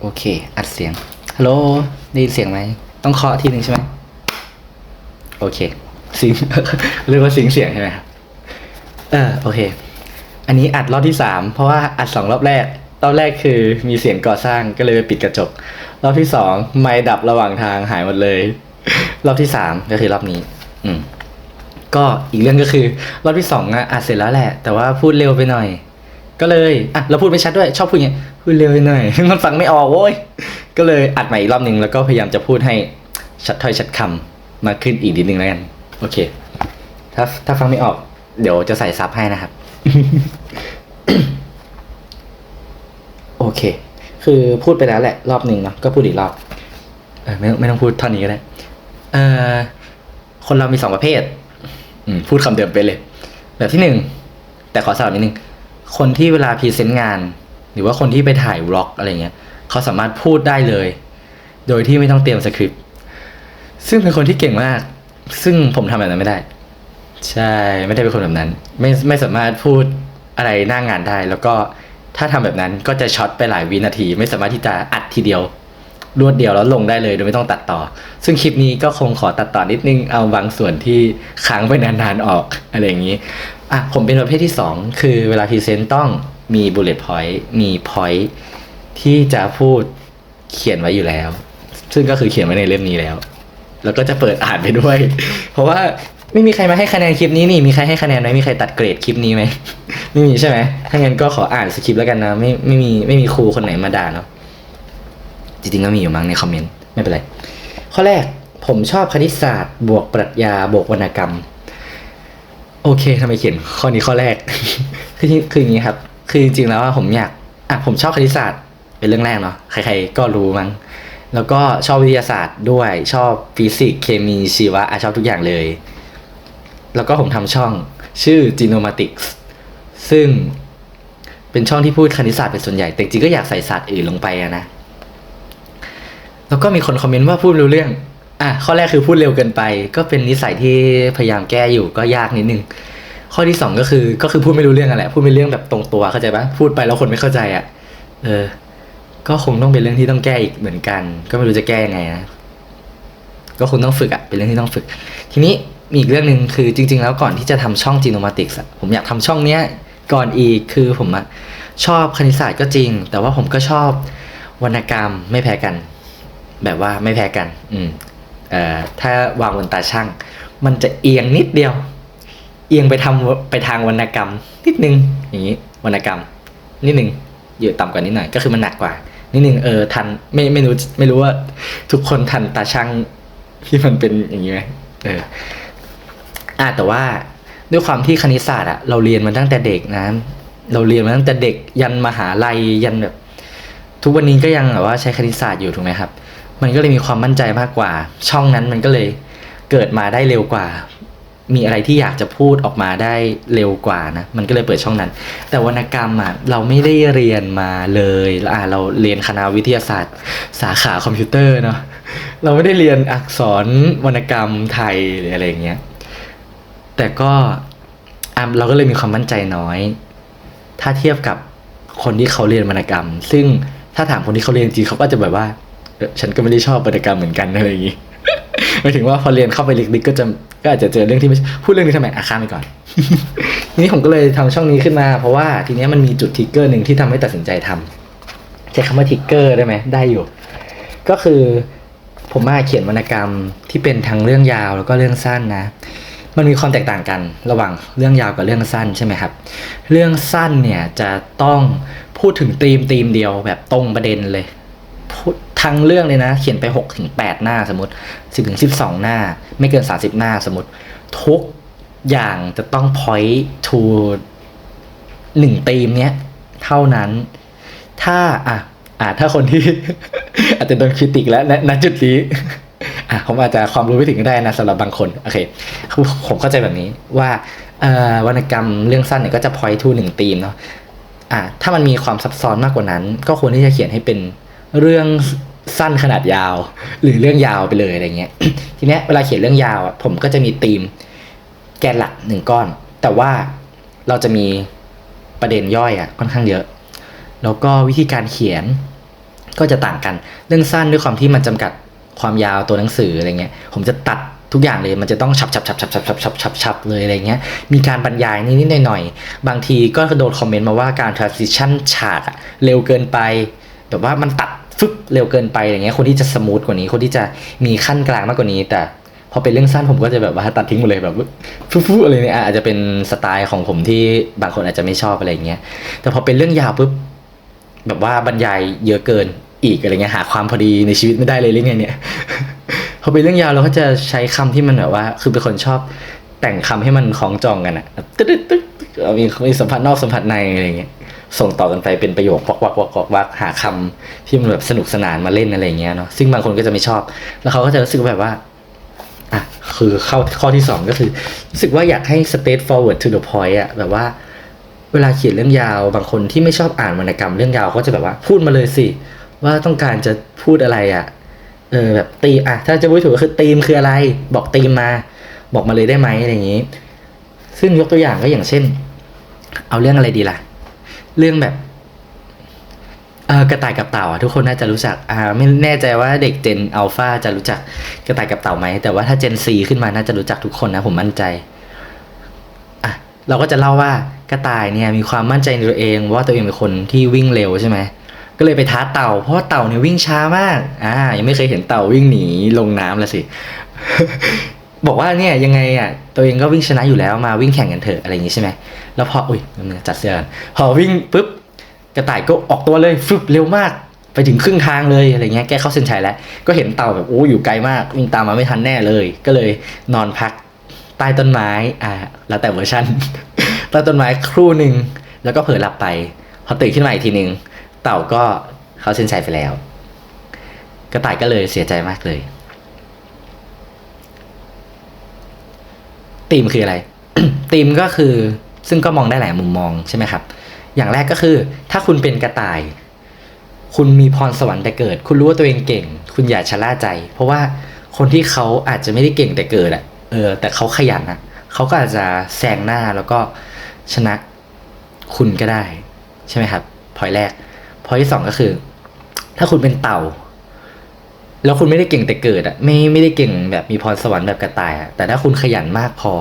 โอเค อัดเสียง ฮัลโหล ได้ยินเสียงไหม ต้องเคาะทีหนึ่งใช่ไหม โอเคสิงเรียกว่าสิงเสียงใช่ไหมครับ เออ โอเค อันนี้อัดรอบที่สาม เพราะว่าอัดสองรอบแรก รอบแรกคือมีเสียงก่อสร้างก็เลยไปปิดกระจก รอบที่สองไม่ดับระหว่างทางหายหมดเลย รอบที่สามก็คือรอบนี้ อืม ก็อีกเรื่องก็คือ รอบที่สองอะอัดเสร็จแล้วแหละ แต่ว่าพูดเร็วไปหน่อย ก็เลย อะ เราพูดไม่ชัดด้วย ชอบพูดอย่างเงี้ย พูดเร็วหน่อย มันฟังไม่ออกโว้ย ก็เลยอัดใหม่อีกรอบหนึ่งแล้วก็พยายามจะพูดให้ชัดถ้อยชัดคำมาขึ้นอีกนิดนึงแล้วกัน โอเค ถ้าถ้าฟังไม่ออก เดี๋ยวจะใส่ซับให้นะครับ โอเค คือพูดไปแล้วแหละ รอบหนึ่งเนาะ ก็พูดอีกรอบ เออไม่ไม่ต้องพูดเท่านี้ก็ได้ เออคนเรามีสองประเภท อืม พูดคำเดิมไปเลย แบบที่หนึ่ง แต่ขอสลับนิดนึง คนที่เวลาพรีเซนต์งาน หรือว่าคนที่ไปถ่ายวล็อกอะไรเงี้ยเขาสามารถพูดได้เลย โดยที่ไม่ต้องเตรียมสคริปต์ซึ่งเป็นคนที่เก่งมาก ซึ่งผมทำแบบนั้นไม่ได้ ใช่ไม่ได้เป็นคนแบบนั้น ไม่ไม่สามารถพูดอะไรหน้างานได้ แล้วก็ถ้าทำแบบนั้นก็จะช็อตไปหลายวินาที ไม่สามารถที่จะอัดทีเดียวรวดเดียวแล้วลงได้เลยโดยไม่ต้องตัดต่อ ซึ่งคลิปนี้ก็คงขอตัดต่อนิดนึงเอาบางส่วนที่ค้างไปนานๆออกอะไรอย่างนี้อะผมเป็นประเภทที่ 2 คือเวลาพรีเซนต์ต้อง มี bullet point มี point ที่จะพูดเขียนไว้อยู่แล้ว ซึ่งก็คือเขียนไว้ในเล่มนี้แล้ว แล้วก็จะเปิดอ่านไปด้วย เพราะว่าไม่มีใครมาให้คะแนนคลิปนี้นี่มีใครให้คะแนนไหมมีใครตัดเกรดคลิปนี้ไหมไม่มีใช่ไหมถ้างั้นก็ขออ่านสคริปต์แล้วกันนะไม่ไม่มีไม่มีครูคนไหนมาด่าเนาะจริงๆก็มีอยู่มั้งในคอมเมนต์ไม่เป็นไรข้อแรกผมชอบคณิตศาสตร์ บวกปรัชญาบวกวรรณกรรม โอเคทำไมเขียนข้อนี้ข้อแรกคือคืออย่างนี้ครับ คือจริงๆแล้วว่าผมอยากอะผมชอบคณิตศาสตร์เป็นเรื่องแรกเนาะใครๆก็รู้มั้งแล้วก็ชอบวิทยาศาสตร์ด้วยชอบฟิสิกส์เคมีชีวะอะชอบทุกอย่างเลย แล้วก็ผมทำช่องชื่อ Genomatics ซึ่งเป็นช่องที่พูดคณิตศาสตร์เป็นส่วนใหญ่ แต่จริงก็อยากใส่ศาสตร์อื่นลงไปอะนะ แล้วก็มีคนคอมเมนต์ว่าพูดรู้เรื่อง อะข้อแรกคือพูดเร็วเกินไป ก็เป็นนิสัยที่พยายามแก้อยู่ก็ยากนิดนึง ข้อที่สองก็คือก็คือพูดไม่รู้เรื่องอะแหละพูดไม่เรื่องแบบตรงตัวเข้าใจปะพูดไปแล้วคนไม่เข้าใจอะเออ ก็คงต้องเป็นเรื่องที่ต้องแก้อีกเหมือนกัน ก็ไม่รู้จะแก้ยังไงนะก็คงต้องฝึกอะเป็นเรื่องที่ต้องฝึก ทีนี้มีอีกเรื่องหนึ่งคือจริง ๆ แล้วก่อนที่จะทำช่อง Genomatics อะผมอยากทำช่องเนี้ยก่อนอีกคือผมอะชอบคณิตศาสตร์ก็จริง แต่ว่าผมก็ชอบวรรณกรรมไม่แพ้กัน แบบว่าไม่แพ้กัน อืมเอ่อถ้าวางบนตาช่าง มันจะเอียงนิดเดียว เอียงไปทำไปทางวรรณกรรม นิดนึงอย่างนี้วรรณกรรม นิดนึงอยู่ต่ำกว่านิดหน่อยก็คือมันหนักกว่า นิดนึงเออทันไม่ไม่รู้ไม่รู้ว่าทุกคนทันตาช่างที่มันเป็นอย่างนี้ไหมเอออะแต่ว่าด้วยความที่คณิตศาสตร์อะเราเรียนมาตั้งแต่เด็กนะเราเรียนมาตั้งแต่เด็กยันมหาลัยยันแบบ ทุกวันนี้ก็ยังแบบว่าใช้คณิตศาสตร์อยู่ถูกไหมครับ มันก็เลยมีความมั่นใจมากกว่า ช่องนั้นมันก็เลยเกิดมาได้เร็วกว่า มีอะไรที่อยากจะพูดออกมาได้เร็วกว่านะ มันก็เลยเปิดช่องนั้น แต่วรรณกรรมอะเราไม่ได้เรียนมาเลยแล้วอะเราเรียนคณะวิทยาศาสตร์ สาขาคอมพิวเตอร์เนาะเราไม่ได้เรียนอักษรวรรณกรรมไทยหรืออะไรอย่างเงี้ยแต่ก็อะเราก็เลยมีความมั่นใจน้อย ถ้าเทียบกับคนที่เขาเรียนวรรณกรรม ซึ่งถ้าถามคนที่เขาเรียนจริงเขาก็จะแบบว่าฉันก็ไม่ได้ชอบวรรณกรรมเหมือนกันอะไรอย่างงี้หมายถึงว่าพอเรียนเข้าไปลึกๆก็จะ ก็อาจจะเจอเรื่องที่ไม่พูดเรื่องนี้ทำไมอาข้ามไปก่อนทีนี้ผมก็เลยทำช่องนี้ขึ้นมา เพราะว่าทีเนี้ยมันมีจุดทิกเกอร์หนึ่งที่ทำให้ตัดสินใจทำใช้คำว่าทิกเกอร์ได้ไหมได้อยู่ ก็คือผมมาเขียนวรรณกรรมที่เป็นทั้งเรื่องยาวแล้วก็เรื่องสั้นนะ มันมีความแตกต่างกันระหว่างเรื่องยาวกับเรื่องสั้นใช่ไหมครับ เรื่องสั้นเนี่ยจะต้องพูดถึงธีมธีมเดียวแบบตรงประเด็นเลยพูด ทั้งเรื่องเลยนะ เขียนไป6ถึง8หน้าสมมติ10ถึง12 หน้า ไม่เกิน 30 หน้าสมมติ ทุกอย่างจะต้อง point to หนึ่งธีมเนี้ย เท่านั้น ถ้าอะอะถ้าคนที่ อาจจะโดนคริติกแล้วณจุดนี้อะผมอาจจะความรู้ไม่ถึงก็ได้นะสำหรับบางคนโอเคผมเข้าใจแบบนี้ว่าวรรณกรรมเรื่องสั้นเนี่ยก็จะ point to หนึ่งธีมเนาะอะถ้ามันมีความซับซ้อนมากกว่านั้น ก็ควรที่จะเขียนให้เป็น เรื่องสั้นขนาดยาว หรือเรื่องยาวไปเลยอะไรเงี้ย ทีเนี้ยเวลาเขียนเรื่องยาวอะผมก็จะมีธีมแกนหลักหนึ่งก้อน แต่ว่าเราจะมีประเด็นย่อยอะค่อนข้างเยอะ แล้วก็วิธีการเขียนก็จะต่างกัน เรื่องสั้นด้วยความที่มันจำกัดความยาวตัวหนังสืออะไรเงี้ย ผมจะตัดทุกอย่างเลย มันจะต้องฉับฉับฉับฉับฉับฉับฉับฉับฉับเลยอะไรเงี้ย มีการบรรยายนิดๆหน่อยๆ บางทีก็โดนคอมเมนต์มาว่าการ transition ฉากอะเร็วเกินไปแบบว่ามันตัด ฟึบเร็วเกินไปอย่างเงี้ยคนที่จะสมูทกว่านี้ คนที่จะมีขั้นกลางมากกว่านี้ แต่พอเป็นเรื่องสั้นผมก็จะแบบว่าตัดทิ้งหมดเลยแบบฟึบๆอะไรเนี่ยอาจจะเป็นสไตล์ของผมที่บางคนอาจจะไม่ชอบอะไรเงี้ยแต่พอเป็นเรื่องยาวปุ๊บแบบว่าบรรยายเยอะเกินอีกอะไรเงี้ยหาความพอดีในชีวิตไม่ได้เลยหรือไงเนี่ยพอเป็นเรื่องยาวเราก็จะใช้คำที่มันแบบว่า คือเป็นคนชอบแต่งคำให้มันคล้องจองกันอะตึ๊ดตึ๊ดตึ๊ดมีมีสัมผัสนอกสัมผัสในอะไรเงี้ย ส่งต่อกันไปเป็นประโยควักวักวักวักวักหาคำที่มันแบบสนุกสนานมาเล่นอะไรเงี้ยเนาะซึ่งบางคนก็จะไม่ชอบ แล้วเขาก็จะรู้สึกแบบว่าอะคือเข้าข้อที่สองก็คือรู้สึกว่าอยากให้ straight forward to the point อะแบบว่า เวลาเขียนเรื่องยาวบางคนที่ไม่ชอบอ่านวรรณกรรมเรื่องยาวก็จะแบบว่าพูดมาเลยสิว่าต้องการจะพูดอะไรอะเออแบบตีมอะถ้าจะพูดถูกก็คือตีมคืออะไร บอกตีมมา บอกมาเลยได้ไหมอะไรอย่างนี้ ซึ่งยกตัวอย่างก็อย่างเช่น เอาเรื่องอะไรดีล่ะ เรื่องแบบเออกระต่ายกับเต่าอะทุกคนน่าจะรู้จักอ่าไม่แน่ใจว่าเด็กเจนอัลฟาจะรู้จักกระต่ายกับเต่าไหมแต่ว่าถ้าเจนซีขึ้นมาน่าจะรู้จักทุกคนนะผมมั่นใจอะเราก็จะเล่าว่ากระต่ายเนี่ยมีความมั่นใจในตัวเองว่าตัวเองเป็นคนที่วิ่งเร็วใช่ไหมก็เลยไปท้าเต่า เพราะว่าเต่าเนี่ยวิ่งช้ามากอ่ายังไม่เคยเห็นเต่าวิ่งหนีลงน้ำละสิ บอกว่าเนี่ยยังไงอะตัวเองก็วิ่งชนะอยู่แล้วมาวิ่งแข่งกันเถอะอะไรอย่างงี้ใช่ไหมแล้วพออุ้ยจัดเสื้อพอวิ่งปุ๊บกระต่ายก็ออกตัวเลยฟึบเร็วมากไปถึงครึ่งทางเลยอะไรเงี้ยแกเข้าเส้นชัยแล้ว ก็เห็นเต่าแบบโอ้อยู่ไกลมากวิ่งตามมาไม่ทันแน่เลย ก็เลยนอนพักใต้ต้นไม้อ่าแล้วแต่เวอร์ชันใต้ต้นไม้ครู่หนึ่งแล้วก็เผลอหลับไป พอตื่นขึ้นมาอีกทีหนึ่งเต่าก็เข้าเส้นชัยไปแล้ว กระต่ายก็เลยเสียใจมากเลย ธีมคืออะไรธีมก็คือซึ่งก็มองได้หลายมุมมองใช่ไหมครับ อย่างแรกก็คือ ถ้าคุณเป็นกระต่าย คุณมีพรสวรรค์แต่เกิด คุณรู้ว่าตัวเองเก่ง คุณอย่าชะล่าใจ เพราะว่าคนที่เขาอาจจะไม่ได้เก่งแต่เกิดอะเออ แต่เขาขยันอะเขาก็อาจจะแซงหน้าแล้วก็ชนะคุณก็ได้ ใช่ไหมครับพอยแรกพอยที่สองก็คือ ถ้าคุณเป็นเต่า แล้วคุณไม่ได้เก่งแต่เกิดอะไม่ไม่ได้เก่งแบบมีพรสวรรค์แบบกระต่ายอะแต่ถ้าคุณขยันมากพอ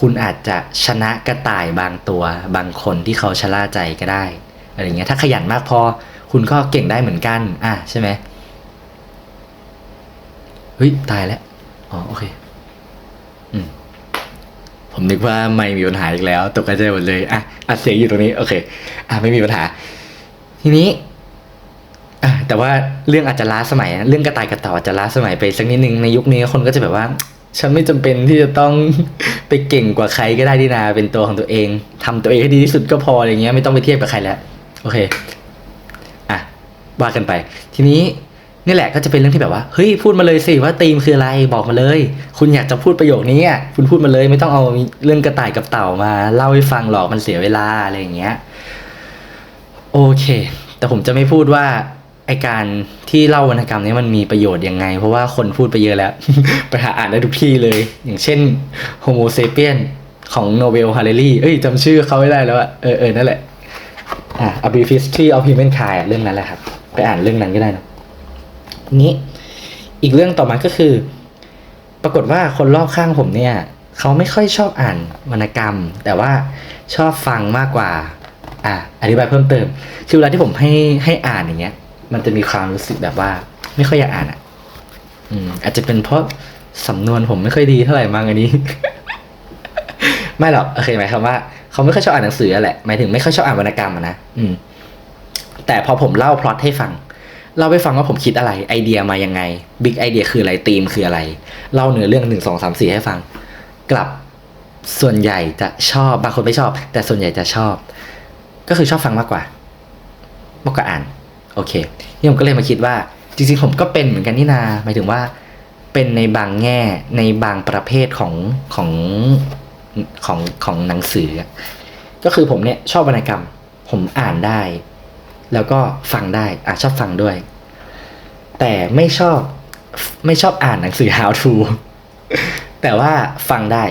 คุณอาจจะชนะกระต่ายบางตัว บางคนที่เขาชะล่าใจก็ได้อะไรเงี้ยถ้าขยันมากพอ คุณก็เก่งได้เหมือนกัน อะใช่ไหมเฮ้ยตายแล้วอ๋อโอเคอืมผมนึกว่าไม่มีปัญหาอีกแล้ว ตกใจหมดเลยอะอัดเสียงอยู่ตรงนี้โอเค อะไม่มีปัญหา ทีนี้ อะแต่ว่าเรื่องอาจจะล้าสมัยนะเรื่องกระต่ายกระเต่าอาจจะล้าสมัยไปสักนิดนึงในยุคนี้คนก็จะแบบว่า ฉันไม่จำเป็นที่จะต้องไปเก่งกว่าใครก็ได้ดีนาเป็นตัวของตัวเองทำตัวเองให้ดีที่สุดก็พออะไรเงี้ยไม่ต้องไปเทียบกับใครแล้วโอเคอะว่ากันไป ทีนี้นี่แหละก็จะเป็นเรื่องที่แบบว่าเฮ้ยพูดมาเลยสิว่าธีมคืออะไรบอกมาเลย คุณอยากจะพูดประโยคนี้อะคุณพูดมาเลย ไม่ต้องเอาเรื่องกระต่ายกับเต่ามา เล่าให้ฟังหรอกมันเสียเวลาอะไรอย่างเงี้ย โอเค แต่ผมจะไม่พูดว่า ไอการที่เล่าวรรณกรรมนี้มันมีประโยชน์ยังไง เพราะว่าคนพูดไปเยอะแล้ว ไปหาอ่านได้ทุกที่เลย อย่างเช่น Homo sapien ของโนเบลฮาร์เรลี่เอ้ยจำชื่อเขาไม่ได้แล้วอะเออเออนั่นแหละอะ A Brief History of Humankind เรื่องนั้นแหละครับ ไปอ่านเรื่องนั้นก็ได้นะนี้อีกเรื่องต่อมาก็คือ ปรากฏว่าคนรอบข้างผมเนี่ย เขาไม่ค่อยชอบอ่านวรรณกรรม แต่ว่าชอบฟังมากกว่า อะอธิบายเพิ่มเติม คือเวลาที่ผมให้ให้อ่านอย่างเงี้ย มันจะมีความรู้สึกแบบว่า ไม่ค่อยอยากอ่านอะ อืม อาจจะเป็นเพราะสำนวนผมไม่ค่อยดีเท่าไหร่มั้งอันนี้ ไม่หรอกโอเคหมายความว่าเขาไม่ค่อยชอบอ่านหนังสือแหละหมายถึงไม่ค่อยชอบอ่านวรรณกรรมนะอืม แต่พอผมเล่าพล็อตให้ฟังเล่าให้ฟังว่าผมคิดอะไรไอเดียมายังไงบิ๊กไอเดียคืออะไรธีมคืออะไร เล่าเนื้อเรื่องหนึ่งสองสามสี่ให้ฟัง กลับส่วนใหญ่จะชอบบางคนไม่ชอบ แต่ส่วนใหญ่จะชอบ ก็คือชอบฟังมากกว่า มากกว่าอ่าน โอเคนี่ผมก็เลยมาคิดว่า จริงๆผมก็เป็นเหมือนกันนี่นาหมายถึงว่า เป็นในบางแง่ในบางประเภทของของของของหนังสือ ก็คือผมเนี่ยชอบวรรณกรรม ผมอ่านได้ แล้วก็ฟังได้อะชอบฟังด้วย แต่ไม่ชอบไม่ชอบอ่านหนังสือ how to แต่ว่าฟังได้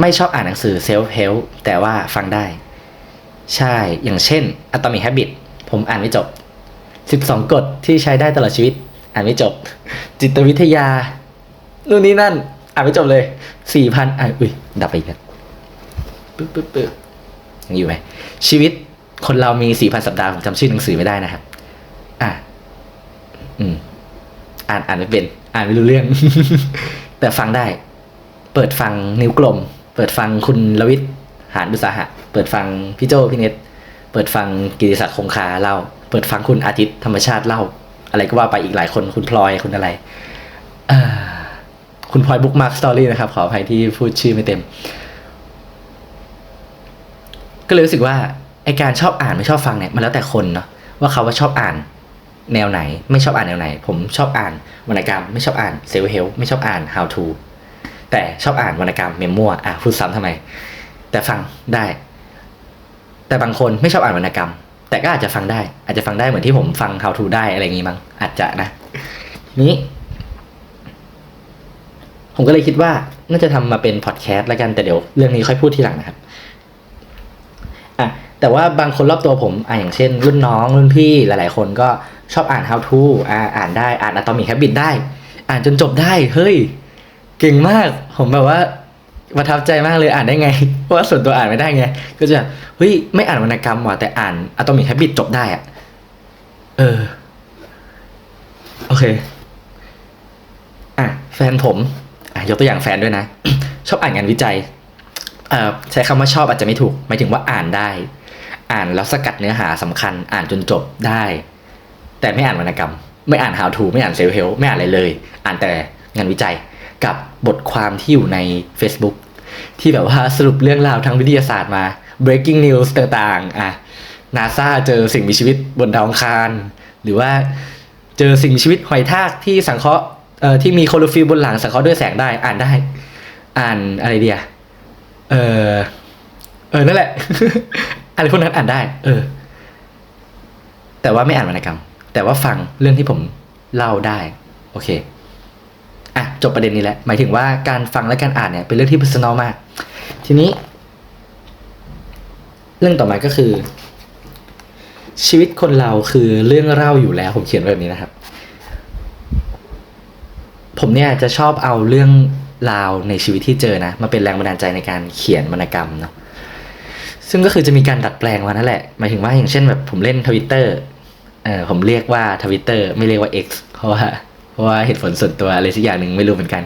ไม่ชอบอ่านหนังสือ self help แต่ว่าฟังได้ ใช่อย่างเช่น Atomic Habit ผมอ่านไม่จบ สิบสองกฎที่ใช้ได้ตลอดชีวิต อ่านไม่จบ จิตวิทยา นู่นนี่นั่น อ่านไม่จบเลยสี่พันอะอุ้ย ดับไปอีกแล้วปึ๊บปึ๊บปึ๊บยังอยู่ไหม ชีวิตคนเรามีสี่พันสัปดาห์ ผมจำชื่อหนังสือไม่ได้นะครับ อะ อืม อ่านอ่านไม่เป็น อ่านไม่รู้เรื่อง แต่ฟังได้ เปิดฟังนิ้วกลม เปิดฟังคุณลวิทย์หานดุษาหะ เปิดฟังพี่โจพี่เน็ตเปิดฟังกิติศักดิ์คงคาเล่า เปิดฟังคุณอาทิตย์ธรรมชาติเล่า อะไรก็ว่าไปอีกหลายคนคุณพลอยคุณอะไรคุณพลอยบุ๊กมาร์คสตอรี่นะครับ ขออภัยที่พูดชื่อไม่เต็ม ก็เลยรู้สึกว่าไอการชอบอ่านไม่ชอบฟังเนี่ยมันแล้วแต่คนเนาะว่าเขาว่าชอบอ่านแนวไหน ไม่ชอบอ่านแนวไหน ผมชอบอ่านวรรณกรรม ไม่ชอบอ่านเซลล์เฮลไม่ชอบอ่าน how to แต่ชอบอ่านวรรณกรรมเมมมัวอะพูดซ้ำทำไม แต่ฟังได้ แต่บางคนไม่ชอบอ่านวรรณกรรม แต่ก็อาจจะฟังได้ อาจจะฟังได้เหมือนที่ผมฟัง how to ได้อะไรอย่างงี้มั้งอาจจะนะ นี้ ผมก็เลยคิดว่าน่าจะทำมาเป็นพอดแคสต์แล้วกันแต่เดี๋ยวเรื่องนี้ค่อยพูดทีหลังนะครับอะแต่ว่าบางคนรอบตัวผมอะอย่างเช่น รุ่นน้องรุ่นพี่หลาย ๆ คนก็ชอบอ่าน how to อ่าอ่านได้อ่าน atomic habit ได้ อ่านจนจบได้ เฮ้ย เก่งมาก ผมแบบว่า ประทับใจมากเลยอ่านได้ไง เพราะว่าส่วนตัวอ่านไม่ได้ไง ก็จะเฮ้ยไม่อ่านวรรณกรรมว่ะแต่อ่าน atomic habit จบได้อะเออ โอเค อะ แฟนผม อะยกตัวอย่างแฟนด้วยนะ ชอบอ่านงานวิจัย เอ่อใช้คำว่าชอบอาจจะไม่ถูกหมายถึงว่าอ่านได้ อ่านแล้วสกัดเนื้อหาสำคัญ อ่านจนจบได้ แต่ไม่อ่านวรรณกรรม ไม่อ่าน how to ไม่อ่าน self help ไม่อ่านอะไรเลย อ่านแต่งานวิจัย กับบทความที่อยู่ใน Facebook ที่แบบว่าสรุปเรื่องราวทางวิทยาศาสตร์มา breaking news ต่างๆ อะ NASA เจอสิ่งมีชีวิตบนดาวอังคาร หรือว่าเจอสิ่งมีชีวิตหอยทากที่สังเคราะห์เอ่อที่มีโคโลฟิลบนหลังสังเคราะห์ด้วยแสงได้อ่านได้ อ่านอะไรเดียเออเออนั่นแหละ อะไรพวกนั้นอ่านได้ เออ แต่ว่าไม่อ่านวรรณกรรม แต่ว่าฟังเรื่องที่ผมเล่าได้ โอเค อะจบประเด็นนี้แล้วหมายถึงว่าการฟังและการอ่านเนี่ยเป็นเรื่องที่ personal มาก ทีนี้ เรื่องต่อมาก็คือ ชีวิตคนเราคือเรื่องเล่าอยู่แล้ว ผมเขียนแบบนี้นะครับ ผมเนี่ยจะชอบเอาเรื่องราวในชีวิตที่เจอนะมาเป็นแรงบันดาลใจในการเขียนวรรณกรรมเนาะซึ่งก็คือจะมีการดัดแปลงมานั่นแหละหมายถึงว่าอย่างเช่นแบบผมเล่นทวิตเตอร์เออผมเรียกว่าทวิตเตอร์ไม่เรียกว่า X เพราะว่า ราะว่าเหตุผลส่วนตัวอะไรสักอย่างหนึ่งไม่รู้เหมือนกัน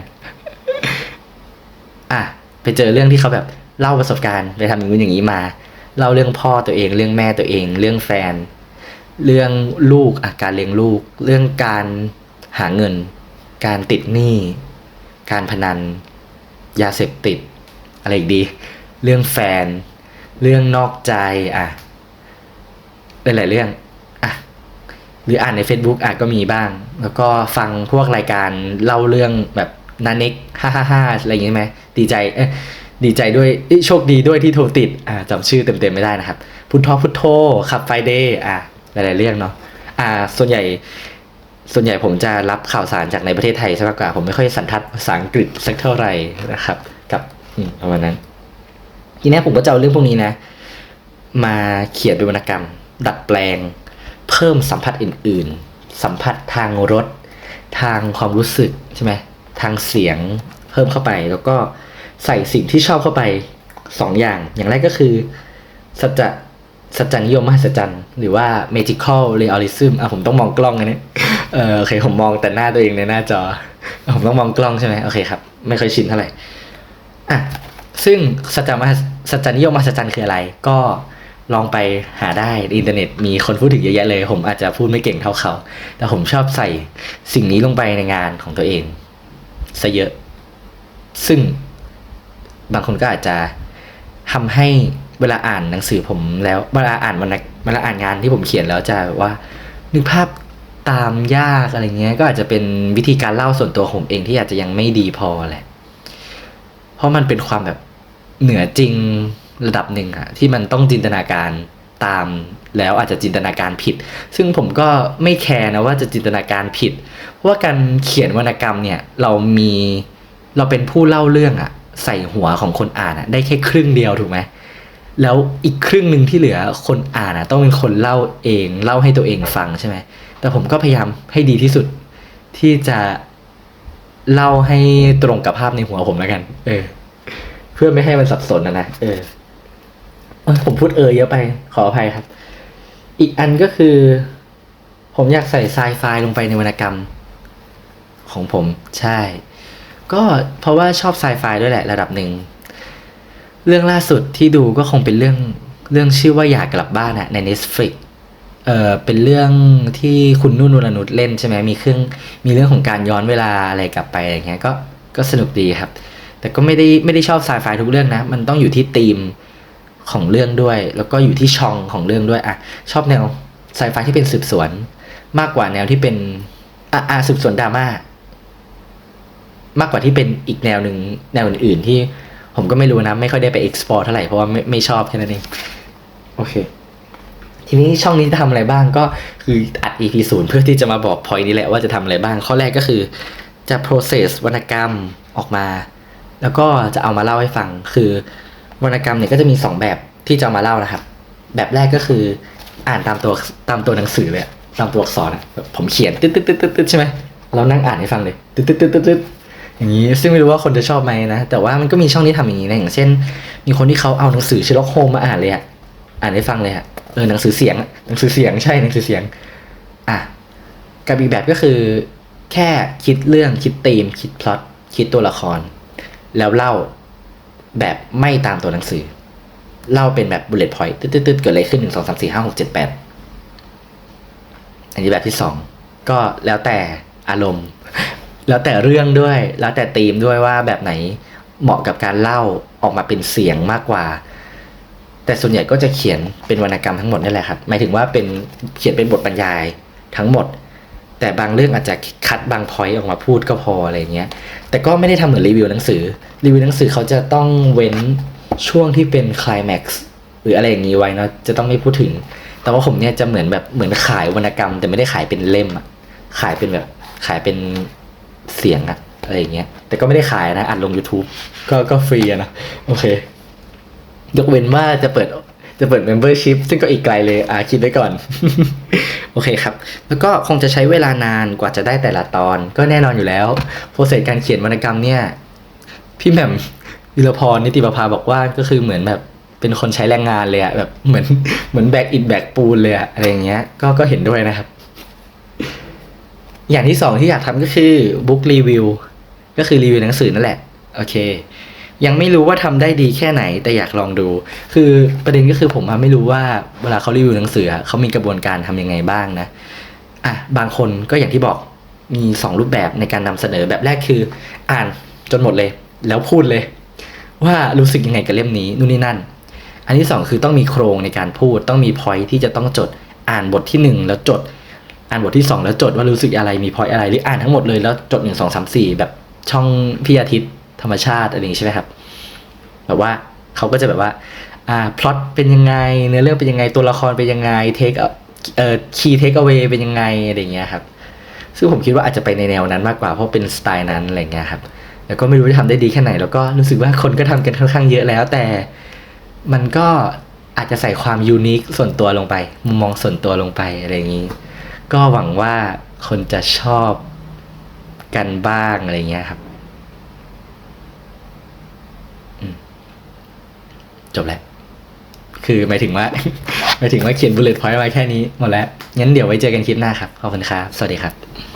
อะไปเจอเรื่องที่เขาแบบเล่าประสบการณ์ไปทำอย่างนู้นอย่างนี้มา เล่าเรื่องพ่อตัวเอง เรื่องแม่ตัวเอง เรื่องแฟน เรื่องลูกอะการเลี้ยงลูก เรื่องการหาเงิน การติดหนี้ การพนัน ยาเสพติด อะไรอีกดี เรื่องแฟน เรื่องนอกใจอะหลายๆเรื่อง หรืออ่านใน Facebook อะก็มีบ้าง แล้วก็ฟังพวกรายการเล่าเรื่องแบบนาเน็กฮ่าฮ่าฮ่าอะไรอย่างงี้ไหมดีใจเอ้ยดีใจด้วยโชคดีด้วยที่โทรติดอ่าจำชื่อเต็มๆไม่ได้นะครับ พุทธพุทโธขับไฟเดย์อะหลายๆเรื่องเนาะอ่า ส่วนใหญ่ส่วนใหญ่ผมจะรับข่าวสารจากในประเทศไทยซะมากกว่าผมไม่ค่อยสันทัดภาษาอังกฤษสักเท่าไหร่นะครับ กับประมาณนั้น ทีนี้ผมก็จะเอาเรื่องพวกนี้นะ มาเขียนเป็นวรรณกรรม ดัดแปลง เพิ่มสัมผัสอื่น ๆ สัมผัสทางรสทางความรู้สึกใช่ไหมทางเสียงเพิ่มเข้าไป แล้วก็ใส่สิ่งที่ชอบเข้าไปสองอย่าง อย่างแรกก็คือสัจจะสัจจนิยมมหัศจรรย์หรือว่า magical realism อะผมต้องมองกล้องอันนี้เออโอเคผมมองแต่หน้าตัวเองในหน้าจอ ผมต้องมองกล้องใช่ไหมโอเคครับ ไม่ค่อยชินเท่าไหร่อะซึ่งสัจจมหัศสัจจานิยมมหัศจรรย์คืออะไร ก็ ลองไปหาได้อินเทอร์เน็ตมีคนพูดถึงเยอะแยะเลย ผมอาจจะพูดไม่เก่งเท่าเขา แต่ผมชอบใส่สิ่งนี้ลงไปในงานของตัวเองซะเยอะ ซึ่งบางคนก็อาจจะทำให้เวลาอ่านหนังสือผมแล้ว เวลาอ่านวรรณเวลาอ่านงานที่ผมเขียนแล้วจะว่านึกภาพตามยากอะไรเงี้ย ก็อาจจะเป็นวิธีการเล่าส่วนตัวของผมเองที่อาจจะยังไม่ดีพอแหละ เพราะมันเป็นความแบบเหนือจริง ระดับหนึ่งอะที่มันต้องจินตนาการตามแล้วอาจจะจินตนาการผิด ซึ่งผมก็ไม่แคร์นะว่าจะจินตนาการผิด เพราะว่าการเขียนวรรณกรรมเนี่ยเรามีเราเป็นผู้เล่าเรื่องอะใส่หัวของคนอ่านอะได้แค่ครึ่งเดียวถูกไหมแล้วอีกครึ่งหนึ่งที่เหลือคนอ่านอะต้องเป็นคนเล่าเองเล่าให้ตัวเองฟังใช่ไหมแต่ผมก็พยายามให้ดีที่สุดที่จะเล่าให้ตรงกับภาพในหัวผมแล้วกัน เออ เพื่อไม่ให้มันสับสนนะนะเออเออ ผมพูดเออเยอะไปขออภัยครับ อีกอันก็คือ ผมอยากใส่ไซไฟลงไปในวรรณกรรม ของผมใช่ ก็เพราะว่าชอบไซไฟด้วยแหละระดับหนึ่ง เรื่องล่าสุดที่ดูก็คงเป็นเรื่องเรื่องชื่อว่าอยากกลับบ้านอะใน Netflix เออเป็นเรื่องที่คุณนุ่นวรนุชเล่นใช่ไหมมีเครื่องมีเรื่องของการย้อนเวลาอะไรกลับไปอะไรเงี้ยก็ก็สนุกดีครับ แต่ก็ไม่ได้ไม่ได้ชอบไซไฟทุกเรื่องนะ มันต้องอยู่ที่ธีม ของเรื่องด้วย แล้วก็อยู่ที่ช่องของเรื่องด้วยอะชอบแนวไซไฟที่เป็นสืบสวน มากกว่าแนวที่เป็นอะอะสืบสวนดราม่ามากกว่าที่เป็นอีกแนวหนึ่งแนวอื่นๆที่ผมก็ไม่รู้นะ ไม่ค่อยได้ไป export เท่าไหร่เพราะว่าไม่ไม่ชอบแค่นั้นเองโอเค ทีนี้ช่องนี้จะทำอะไรบ้างก็คืออัด EP ศูนย์เพื่อที่จะมาบอก point นี้แหละว่าจะทำอะไรบ้าง ข้อแรกก็คือจะ process วรรณกรรมออกมา แล้วก็จะเอามาเล่าให้ฟังคือ วรรณกรรมเนี่ยก็จะมีสองแบบที่จะมาเล่านะครับ แบบแรกก็คืออ่านตามตัวตามตัวหนังสือเลยตามตัวอักษรอะแบบผมเขียนตึ๊ดตึ๊ดตึ๊ดตึ๊ดใช่ไหมเรานั่งอ่านให้ฟังเลยตึ๊ดตึ๊ดตึ๊ดตึ๊ดอย่างนี้ซึ่งไม่รู้ว่าคนจะชอบไหมนะ แต่ว่ามันก็มีช่องที่ทำอย่างนี้นะอย่างเช่น มีคนที่เขาเอาหนังสือเชลล็อกโฮมมาอ่านเลยอะอ่านให้ฟังเลยอะเออหนังสือเสียงหนังสือเสียงใช่หนังสือเสียงอะกับอีกแบบก็คือ แค่คิดเรื่องคิดธีมคิดพล็อตคิดตัวละคร แล้วเล่า แบบไม่ตามตัวหนังสือ เล่าเป็นแบบ bullet point ตึ๊ดๆเกิดอะไรขึ้นหนึ่งสองสามสี่ห้าหกเจ็ดแปดอันนี้แบบที่สองก็แล้วแต่อารมณ์ แล้วแต่เรื่องด้วย แล้วแต่ธีมด้วยว่าแบบไหนเหมาะกับการเล่าออกมาเป็นเสียงมากกว่า แต่ส่วนใหญ่ก็จะเขียนเป็นวรรณกรรมทั้งหมดนี่แหละครับหมายถึงว่าเป็นเขียนเป็นบทบรรยายทั้งหมด แต่บางเรื่องอาจจะคัดบางพอยต์ออกมาพูดก็พออะไรเงี้ย แต่ก็ไม่ได้ทำเหมือนรีวิวหนังสือ รีวิวหนังสือเขาจะต้องเว้นช่วงที่เป็นคลายแม็กซ์หรืออะไรอย่างนี้ไว้เนะจะต้องไม่พูดถึง แต่ว่าผมเนี่ยจะเหมือนแบบเหมือนขายวรรณกรรม แต่ไม่ได้ขายเป็นเล่มอะขายเป็นแบบขายเป็นเสียงอะอะไรอย่างเงี้ย แต่ก็ไม่ได้ขายนะอัดลง YouTube ก็ก็ฟรีอะนะโอเค ยกเว้นว่าจะเปิด จะเปิด Membership ซึ่งก็อีกไกลเลยอ่าคิดไว้ก่อน โอเคครับ แล้วก็คงจะใช้เวลานานกว่าจะได้แต่ละตอน ก็แน่นอนอยู่แล้วโปรเซสการเขียนวรรณกรรมเนี่ย พี่แหม่มวิรพรนิติประภาบอกว่าก็คือเหมือนแบบเป็นคนใช้แรงงานเลยอะแบบเหมือนเหมือนแบกอิฐแบกปูนเลยอะอะไรอย่างเงี้ยก็ก็เห็นด้วยนะครับ อย่างที่สองที่อยากทำก็คือบุ๊กรีวิวก็คือรีวิวหนังสือนั่นแหละ โอเค ยังไม่รู้ว่าทำได้ดีแค่ไหนแต่อยากลองดู คือประเด็นก็คือผมไม่รู้ว่าเวลาเขารีวิวหนังสือเขามีกระบวนการทำยังไงบ้างนะอะบางคนก็อย่างที่บอกมีสองรูปแบบในการนำเสนอแบบแรกคือ อ่านจนหมดเลย แล้วพูดเลย ว่ารู้สึกยังไงกับเล่มนี้นู่นนี่นั่น อันที่สองคือต้องมีโครงในการพูด ต้องมีพอยที่จะต้องจดอ่านบทที่หนึ่งแล้วจด อ่านบทที่สองแล้วจดว่ารู้สึกอะไรมีพอยอะไรหรืออ่านทั้งหมดเลยแล้วจดหนึ่งสองสามสี่แบบช่องพี่อาทิตย์ ธรรมชาติอะไรอย่างนี้ใช่ไหมครับแบบว่าเขาก็จะแบบว่าอ่าพล็อตเป็นยังไงเนื้อเรื่องเป็นยังไงตัวละครเป็นยังไงเทคเอ่อคีย์เทคเอาไว้เป็นยังไงอะไรอย่างเงี้ยครับซึ่งผมคิดว่าอาจจะไปในแนวนั้นมากกว่าเพราะเป็นสไตล์นั้นอะไรเงี้ยครับแล้วก็ไม่รู้จะทำได้ดีแค่ไหน แล้วก็รู้สึกว่าคนก็ทำกันค่อนข้างเยอะแล้ว แต่มันก็อาจจะใส่ความยูนิคส่วนตัวลงไปมุมมองส่วนตัวลงไปอะไรอย่างนี้ ก็หวังว่าคนจะชอบกันบ้างอะไรเงี้ยครับอืม จบแล้ว คือหมายถึงว่าหมายถึงว่าเขียนบุลเลต์พอยต์ไว้แค่นี้หมดแล้วงั้นเดี๋ยวไว้เจอกันคลิปหน้าครับขอบคุณครับสวัสดีครับ